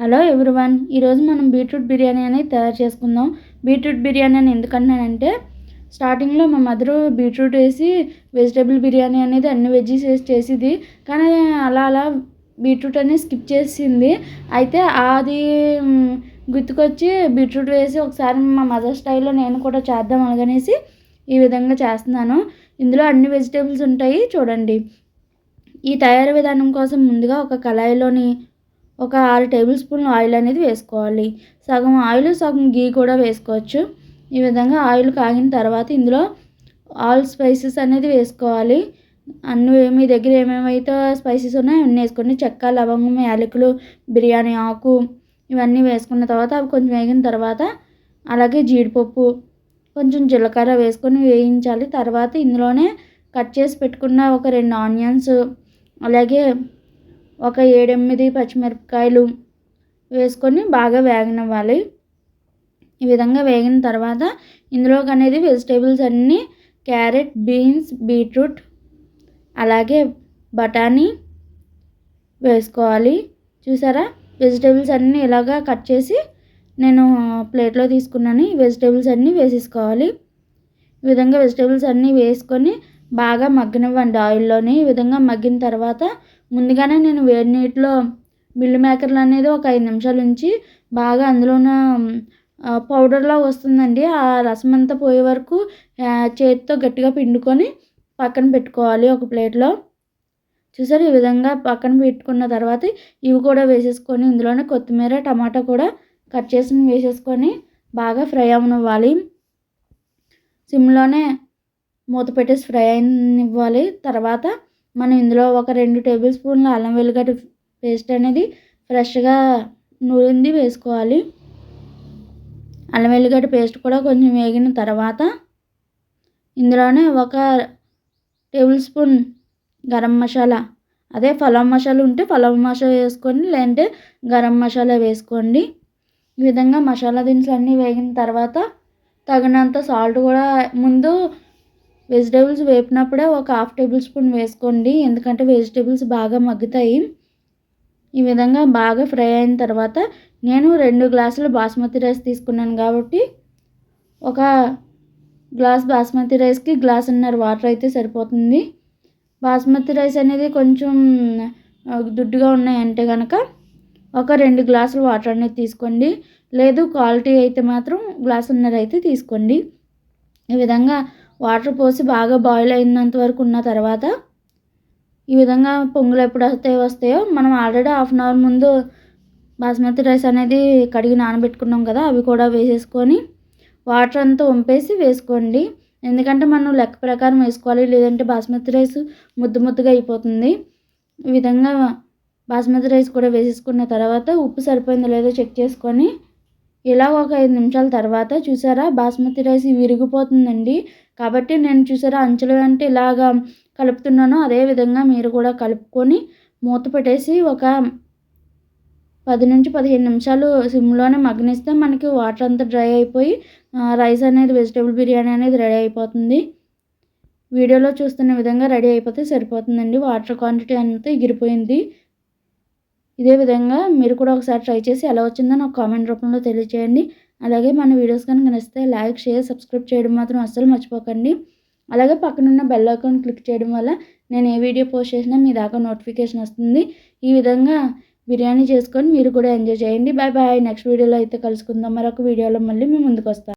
Hello everyone ఈరోజు మనం beetroot biryani అనేది తయారు చేసుకుందాం. బీట్రూట్ బిర్యానీ అని ఎందుకన్నానంటే స్టార్టింగ్లో మా మదరు బీట్రూట్ వేసి వెజిటేబుల్ బిర్యానీ అనేది అన్ని వెజ్జీస్ వేసి చేసేది కానీ అలా అలా బీట్రూట్ అనేది స్కిప్ చేసింది. అయితే అది గుర్తుకొచ్చి బీట్రూట్ వేసి ఒకసారి మా మదర్ స్టైల్లో నేను కూడా చేద్దాం అనగనేసి ఈ విధంగా చేస్తున్నాను. ఇందులో అన్ని వెజిటేబుల్స్ ఉంటాయి చూడండి. ఈ తయారీ విధానం కోసం ముందుగా ఒక కళాయిలోని ఒక ఆరు టేబుల్ స్పూన్ ఆయిల్ అనేది వేసుకోవాలి. సగం ఆయిల్ సగం గీ కూడా వేసుకోవచ్చు. ఈ విధంగా ఆయిల్ కాగిన తర్వాత ఇందులో ఆల్ స్పైసెస్ అనేది వేసుకోవాలి. అన్ని మీ దగ్గర ఏమేమైతే స్పైసెస్ ఉన్నాయో అన్నీ వేసుకోండి. చెక్క లవంగం యాలకులు బిర్యానీ ఆకు ఇవన్నీ వేసుకున్న తర్వాత అవి కొంచెం వేగిన తర్వాత అలాగే జీడిపప్పు కొంచెం జీలకర్ర వేసుకొని వేయించాలి. తర్వాత ఇందులోనే కట్ చేసి పెట్టుకున్న ఒక రెండు ఆనియన్స్ అలాగే ఒక ఏడెనిమిది పచ్చిమిరపకాయలు వేసుకొని బాగా వేగనివ్వాలి. ఈ విధంగా వేగిన తర్వాత ఇందులోకి అనేది వెజిటేబుల్స్ అన్నీ క్యారెట్ బీన్స్ బీట్రూట్ అలాగే బఠానీ వేసుకోవాలి. చూసారా? వెజిటేబుల్స్ అన్నీ ఇలాగా కట్ చేసి నేను ప్లేట్లో తీసుకున్నాను. ఈ వెజిటేబుల్స్ అన్నీ వేసేసుకోవాలి. ఈ విధంగా వెజిటేబుల్స్ అన్నీ వేసుకొని బాగా మగ్గనివ్వండి ఆయిల్లోని. ఈ విధంగా మగ్గిన తర్వాత ముందుగానే నేను వేడి నీటిలో మిల్లు మేకర్లు అనేది ఒక ఐదు నిమిషాలు ఉంచి బాగా అందులోన పౌడర్లా వస్తుందండి. ఆ రసం అంతా పోయే వరకు చేతితో గట్టిగా పిండుకొని పక్కన పెట్టుకోవాలి ఒక ప్లేట్లో. చూసారు? ఈ విధంగా పక్కన పెట్టుకున్న తర్వాత ఇవి కూడా వేసేసుకొని ఇందులోనే కొత్తిమీర టమాటా కూడా కట్ చేసి వేసేసుకొని బాగా ఫ్రై అవనివ్వాలి. సిమ్లోనే మూత పెట్టేసి ఫ్రై అయినివ్వాలి. తర్వాత మనం ఇందులో ఒక రెండు టేబుల్ స్పూన్ల అల్లం వెల్లిగడ్డ పేస్ట్ అనేది ఫ్రెష్గా నూరింది వేసుకోవాలి. అల్లం వెల్లిగడ్డ పేస్ట్ కూడా కొంచెం వేగిన తర్వాత ఇందులోనే ఒక టేబుల్ స్పూన్ గరం మసాలా అదే ఫలం మసాలా ఉంటే ఫలం మసాలా వేసుకోండి లేదంటే గరం మసాలా వేసుకోండి. ఈ విధంగా మసాలా దినుసులు అన్నీ వేగిన తర్వాత తగినంత సాల్ట్ కూడా ముందు వెజిటేబుల్స్ వేపినప్పుడే ఒక హాఫ్ టేబుల్ స్పూన్ వేసుకోండి. ఎందుకంటే వెజిటేబుల్స్ బాగా మగ్గుతాయి. ఈ విధంగా బాగా ఫ్రై అయిన తర్వాత నేను రెండు గ్లాసులు బాస్మతి రైస్ తీసుకున్నాను కాబట్టి ఒక గ్లాస్ బాస్మతి రైస్కి గ్లాసున్నర వాటర్ అయితే సరిపోతుంది. బాస్మతి రైస్ అనేది కొంచెం దుడ్డుగా ఉన్నాయంటే కనుక ఒక రెండు గ్లాసులు వాటర్ అనేది తీసుకోండి. లేదు క్వాలిటీ అయితే మాత్రం గ్లాసున్నర అయితే తీసుకోండి. ఈ విధంగా వాటర్ పోసి బాగా బాయిల్ అయినంత వరకు ఉన్న తర్వాత ఈ విధంగా పొంగులు ఎప్పుడు వస్తాయో వస్తాయో మనం ఆల్రెడీ హాఫ్ అన్ అవర్ ముందు బాస్మతి రైస్ అనేది కడిగి నానబెట్టుకున్నాం కదా అవి కూడా వేసేసుకొని వాటర్ అంతా వంపేసి వేసుకోండి. ఎందుకంటే మనం లెక్క ప్రకారం వేసుకోవాలి లేదంటే బాస్మతి రైస్ ముద్దు ముద్దుగా అయిపోతుంది. ఈ విధంగా బాస్మతి రైస్ కూడా వేసేసుకున్న తర్వాత ఉప్పు సరిపోయిందో లేదో చెక్ చేసుకొని ఇలా ఒక ఐదు నిమిషాల తర్వాత చూసారా బాస్మతి రైస్ విరిగిపోతుందండి. కాబట్టి నేను చూసారా అంచులు అంటే ఇలాగా కలుపుతున్నాను అదే విధంగా మీరు కూడా కలుపుకొని మూత పెట్టేసి ఒక పది నుంచి పదిహేను నిమిషాలు సిమ్లోనే మగ్గనిస్తే మనకి వాటర్ అంతా డ్రై అయిపోయి రైస్ అనేది వెజిటేబుల్ బిర్యానీ అనేది రెడీ అయిపోతుంది. వీడియోలో చూస్తున్న విధంగా రెడీ అయిపోతే సరిపోతుందండి. వాటర్ క్వాంటిటీ అంతా ఎగిరిపోయింది. ఇదే విధంగా మీరు కూడా ఒకసారి ట్రై చేసి ఎలా వచ్చిందో నాకు కామెంట్ రూపంలో తెలియచేయండి. అలాగే మన వీడియోస్ కనుక నచ్చితే లైక్ షేర్ సబ్స్క్రైబ్ చేయడం మాత్రం అస్సలు మర్చిపోకండి. అలాగే పక్కనున్న బెల్ అకౌంట్ క్లిక్ చేయడం వల్ల నేను ఏ వీడియో పోస్ట్ చేసినా మీ దాకా నోటిఫికేషన్ వస్తుంది. ఈ విధంగా బిర్యానీ చేసుకొని మీరు కూడా ఎంజాయ్ చేయండి. Bye bye. నెక్స్ట్ వీడియోలో అయితే కలుసుకుందాం. మరొక వీడియోలో మళ్ళీ మేము ముందుకు వస్తాం